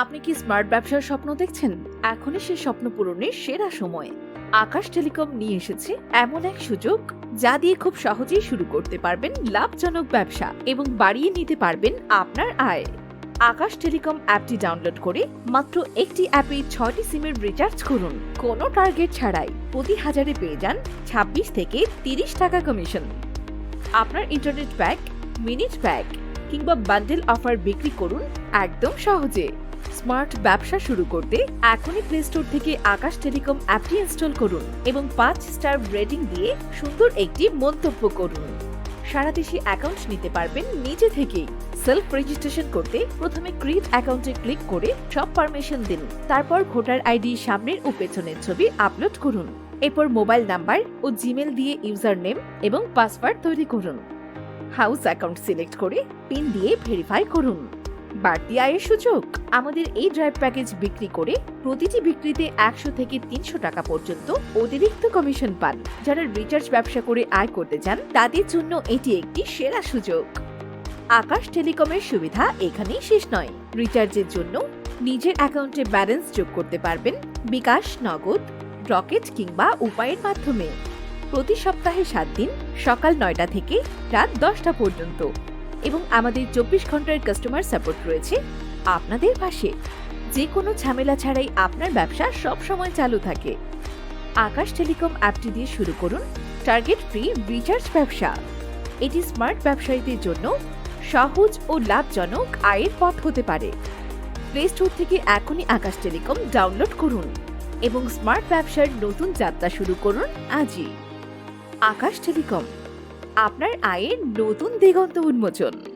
আপনি কি স্মার্ট ব্যবসার স্বপ্ন দেখছেন? এখনই সে স্বপ্ন পূরণের সেরা সময়। আকাশ টেলিকম নিয়ে এসেছে এমন এক সুযোগ যা দিয়ে খুব সহজেই শুরু করতে পারবেন লাভজনক ব্যবসা এবং বাড়িয়ে নিতে পারবেন আপনার আয়। আকাশ টেলিকম অ্যাপটি ডাউনলোড করে মাত্র একটি অ্যাপে ছয়টি সিমের রিচার্জ করুন। কোনো টার্গেট ছাড়াই প্রতি হাজারে পেয়ে যান ছাব্বিশ থেকে তিরিশ টাকা কমিশন। আপনার ইন্টারনেট প্যাক মিনিট প্যাক কিংবা বান্ডেল অফার বিক্রি করুন একদম সহজে। স্মার্ট ব্যবসা শুরু করতে এখনই প্লে স্টোর থেকে আকাশ টেলিকম অ্যাপটি ইনস্টল করুন এবং পাঁচ স্টার রেটিং দিয়ে সুন্দর একটি মন্তব্য করুন। সারা দেশে অ্যাকাউন্ট নিতে পারবেন নিজে থেকেই। সেলফ রেজিস্ট্রেশন করতে প্রথমে ক্রিয়েট অ্যাকাউন্টে ক্লিক করে সব পারমিশন দিন। তারপর ভোটার আইডি সামনের ও পেছনের ছবি আপলোড করুন। এরপর মোবাইল নাম্বার ও জিমেল দিয়ে ইউজার নেম এবং পাসওয়ার্ড তৈরি করুন। হাউস অ্যাকাউন্ট সিলেক্ট করে পিন দিয়ে ভেরিফাই করুন। বাড়তি আয়ের সুযোগ? আমাদের এই ড্রাইভ প্যাকেজ বিক্রি করে প্রতিটি বিক্রিতে একশো থেকে তিনশো টাকা পর্যন্ত অতিরিক্ত কমিশন পান। যারা রিচার্জ ব্যবসা করে আয় করতে চান, তাদের জন্য এটি একটি সেরা সুযোগ। আকাশ টেলিকমের সুবিধা এখানেই শেষ নয়। রিচার্জের জন্য নিজের অ্যাকাউন্টে ব্যালেন্স যোগ করতে পারবেন বিকাশ, নগদ রকেট কিংবা উপায়ের মাধ্যমে। প্রতি সপ্তাহে সাত দিন, সকাল নয়টা থেকে রাত দশটা পর্যন্ত। এবং আমাদের চব্বিশ ঘণ্টার কাস্টমার সাপোর্ট রয়েছে আপনাদের পাশে। যে কোনো ঝামেলা ছাড়াই আপনার ব্যবসা সব সময় চালু থাকে। আকাশ টেলিকম অ্যাপটি দিয়ে শুরু করুন টার্গেট ফ্রি রিচার্জ ব্যবসা। এটি স্মার্ট ব্যবসায়ীদের জন্য সহজ ও লাভজনক আয়ের পথ হতে পারে। প্লে স্টোর থেকে এখনই আকাশ টেলিকম ডাউনলোড করুন এবং স্মার্ট ব্যবসার নতুন যাত্রা শুরু করুন আজই। আকাশ টেলিকম আপনার আয়ের নতুন দিগন্ত উন্মোচন।